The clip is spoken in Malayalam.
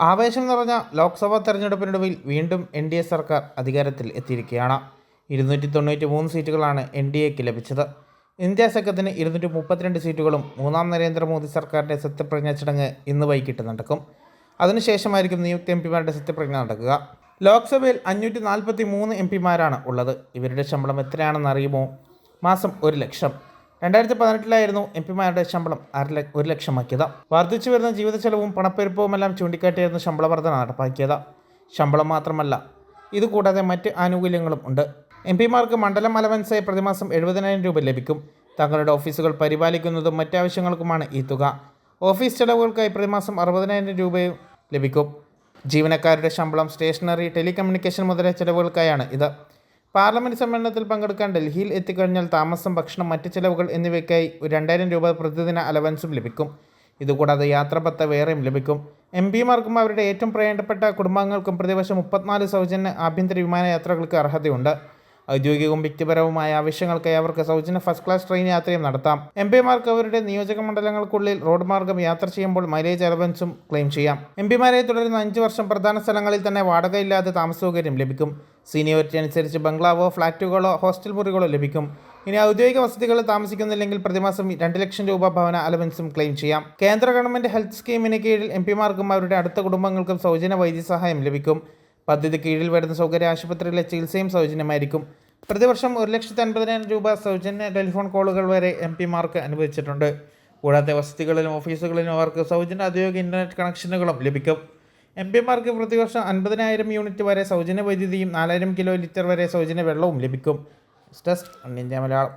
ആവേശം നിറഞ്ഞ ലോക്സഭാ തെരഞ്ഞെടുപ്പിനൊടുവിൽ വീണ്ടും എൻ ഡി എ സർക്കാർ അധികാരത്തിൽ എത്തിയിരിക്കുകയാണ്. ഇരുന്നൂറ്റി തൊണ്ണൂറ്റി മൂന്ന് സീറ്റുകളാണ് എൻ ഡി എക്ക് ലഭിച്ചത്. ഇന്ത്യ സഖ്യത്തിന് ഇരുന്നൂറ്റി മുപ്പത്തിരണ്ട് സീറ്റുകളും മൂന്നാം നരേന്ദ്രമോദി സർക്കാരിന്റെ സത്യപ്രതിജ്ഞാ ചടങ്ങ് ഇന്ന് വൈകിട്ട് നടക്കും. അതിനുശേഷമായിരിക്കും നിയുക്ത എം പിമാരുടെ സത്യപ്രതിജ്ഞ നടക്കുക. ലോക്സഭയിൽ അഞ്ഞൂറ്റി നാൽപ്പത്തി മൂന്ന് എം പിമാരാണ് ഉള്ളത്. ഇവരുടെ ശമ്പളം എത്രയാണെന്ന് അറിയുമോ? മാസം ഒരു ലക്ഷം. രണ്ടായിരത്തി പതിനെട്ടിലായിരുന്നു എം പിമാരുടെ ശമ്പളം അര ഒരു ലക്ഷമാക്കിയത്. വർദ്ധിച്ചു വരുന്ന ജീവിത ചെലവും പണപ്പെരുപ്പവുമെല്ലാം ചൂണ്ടിക്കാട്ടിയായിരുന്നു ശമ്പള വർധന നടപ്പാക്കിയത്. ശമ്പളം മാത്രമല്ല ഇതുകൂടാതെ മറ്റ് ആനുകൂല്യങ്ങളും ഉണ്ട്. എം പിമാർക്ക് മണ്ഡലം അലവൻസായി പ്രതിമാസം എഴുപതിനായിരം രൂപ ലഭിക്കും. തങ്ങളുടെ ഓഫീസുകൾ പരിപാലിക്കുന്നതും മറ്റാവശ്യങ്ങൾക്കുമാണ് ഈ തുക. ഓഫീസ് ചെലവുകൾക്കായി പ്രതിമാസം അറുപതിനായിരം രൂപയും ലഭിക്കും. ജീവനക്കാരുടെ ശമ്പളം സ്റ്റേഷനറി ടെലികമ്മ്യൂണിക്കേഷൻ മുതലായ ചെലവുകൾക്കായാണ് ഇത്. പാർലമെന്റ് സമ്മേളനത്തിൽ പങ്കെടുക്കാൻ ഡൽഹിയിൽ എത്തിക്കഴിഞ്ഞാൽ താമസം ഭക്ഷണം മറ്റ് ചിലവുകൾ എന്നിവയ്ക്കായി രണ്ടായിരം രൂപ പ്രതിദിന അലവൻസും ലഭിക്കും. ഇതുകൂടാതെ യാത്രഭത്ത വേറെയും ലഭിക്കും. എം പിമാർക്കും അവരുടെ ഏറ്റവും പ്രിയപ്പെട്ട കുടുംബാംഗങ്ങൾക്കും പ്രതിവർഷം മുപ്പത്തിനാല് സൗജന്യ ആഭ്യന്തര വിമാനയാത്രകൾക്ക് അർഹതയുണ്ട്. ഔദ്യോഗികവും വ്യക്തിപരവുമായ ആവശ്യങ്ങൾക്കായി അവർക്ക് സൗജന്യ ഫസ്റ്റ് ക്ലാസ് ട്രെയിൻ യാത്രയും നടത്താം. എം പിമാർക്ക് അവരുടെ നിയോജക മണ്ഡലങ്ങൾക്കുള്ളിൽ റോഡ് മാർഗം യാത്ര ചെയ്യുമ്പോൾ മൈലേജ് അലവൻസും ക്ലെയിം ചെയ്യാം. എം പിമാരെ തുടരുന്ന അഞ്ച് വർഷം പ്രധാന സ്ഥലങ്ങളിൽ തന്നെ വാടകയില്ലാതെ താമസ സൗകര്യം ലഭിക്കും. സീനിയോറിറ്റി അനുസരിച്ച് ബംഗ്ലാവോ ഫ്ലാറ്റുകളോ ഹോസ്റ്റൽ മുറികളോ ലഭിക്കും. ഇനി ഔദ്യോഗിക വസതികളിൽ താമസിക്കുന്നില്ലെങ്കിൽ പ്രതിമാസം രണ്ട് ലക്ഷം രൂപ ഭവന അലവൻസും ക്ലെയിം ചെയ്യാം. കേന്ദ്ര ഗവൺമെന്റ് ഹെൽത്ത് സ്കീമിന് കീഴിൽ എം പിമാർക്കും അവരുടെ അടുത്ത കുടുംബങ്ങൾക്കും സൗജന്യ വൈദ്യസഹായം ലഭിക്കും. പദ്ധതി കീഴിൽ വരുന്ന സൗകര്യ ആശുപത്രിയിലെ ചികിത്സയും സൗജന്യമായിരിക്കും. പ്രതിവർഷം ഒരു ലക്ഷത്തി അൻപതിനായിരം രൂപ സൗജന്യ ടെലിഫോൺ കോളുകൾ വരെ എം പിമാർക്ക് അനുവദിച്ചിട്ടുണ്ട്. കൂടാതെ വസതികളിലും ഓഫീസുകളിലും അവർക്ക് സൗജന്യ ഔദ്യോഗിക ഇന്റർനെറ്റ് കണക്ഷനുകളും ലഭിക്കും. എം പിമാർക്ക് പ്രതിവർഷം അൻപതിനായിരം യൂണിറ്റ് വരെ സൗജന്യ വൈദ്യുതിയും നാലായിരം കിലോ ലിറ്റർ വരെ സൗജന്യ വെള്ളവും ലഭിക്കും. Test India Malayalam.